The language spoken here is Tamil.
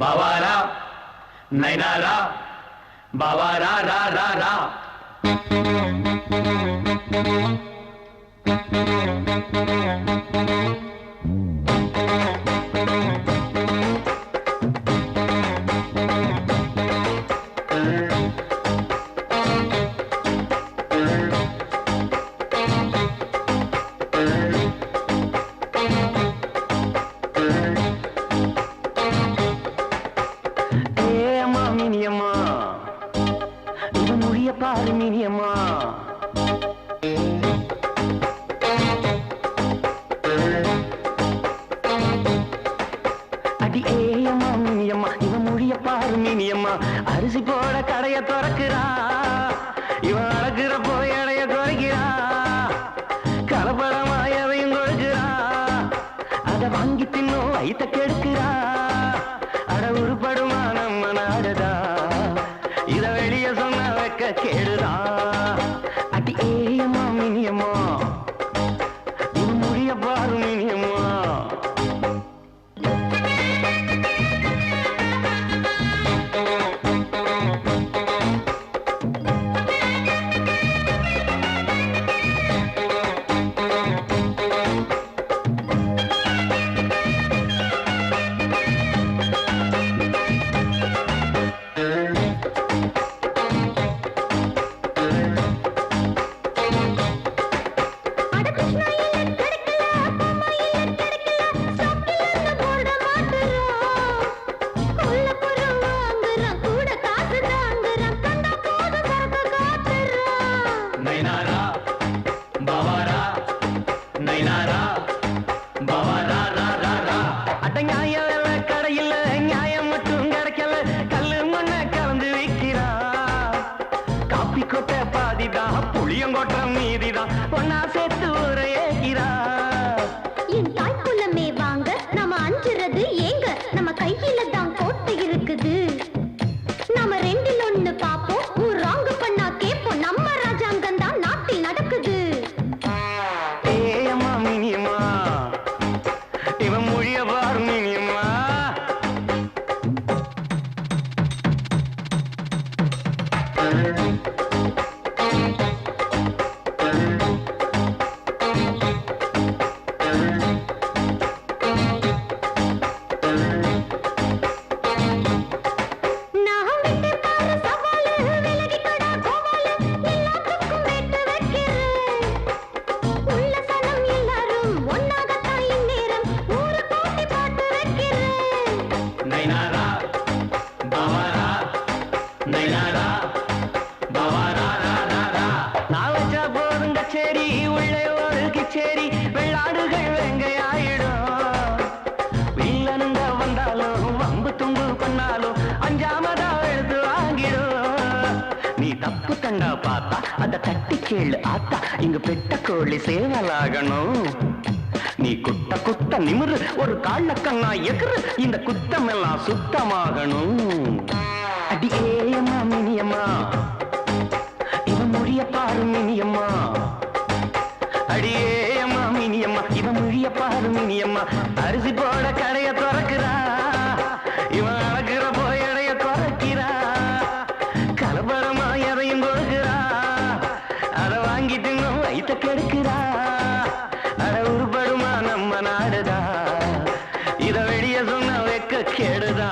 பவாரா நைனாரா பவாரா raw raw raw Thank you. மொழிய பாரு மினியம்மா அடி ஏ அம்மா மினியம்மா இவன் மொழிய பாரு மினியம்மா. அரிசி போட கடைய திறக்கிறா. இவன் அழகுற போய் அடைய குறைக்கிறா கலப்படமா எதையும் கொடுக்கிறா. அதை வாங்கி தின்னும் வைத்த கெடுக்கிறா. அட உருப்படுமா நம்ம நாடுதா இத வெளியே சொன்ன வைக்க கேடுதா நீதிதான். ஒன்னா சேர்த்து ஊரை தண்டா பார்த்தா அத தட்டி கேளு ஆத்தா இங்க பெட்ட கோழி சேவலாகணும் நீ குட்ட குட்ட நிமிரு ஒரு கால கண்ணா எதிரு இந்த குத்தமெல்லாம் சுத்தமாகணும். அடியேயம்மா மினியம்மா. இவன் மொழிய பாரு மினியம்மா. அடியேயம்மா மினியம்மா. இவன் மொழிய பாரு மினியம்மா. அரிசி போட கடைய திறக்கிறா. இவன் அழகிற போயடைய அடைய குறைக்கிறா கலபரமா எதையும் கொடுக்கிறா. அதை வாங்கிட்டு வைத்த கெடுக்கிறா. அட உருப்படுமா நம்ம நாடுதா இதை வெளியே சொன்ன வெக்க கெடுதா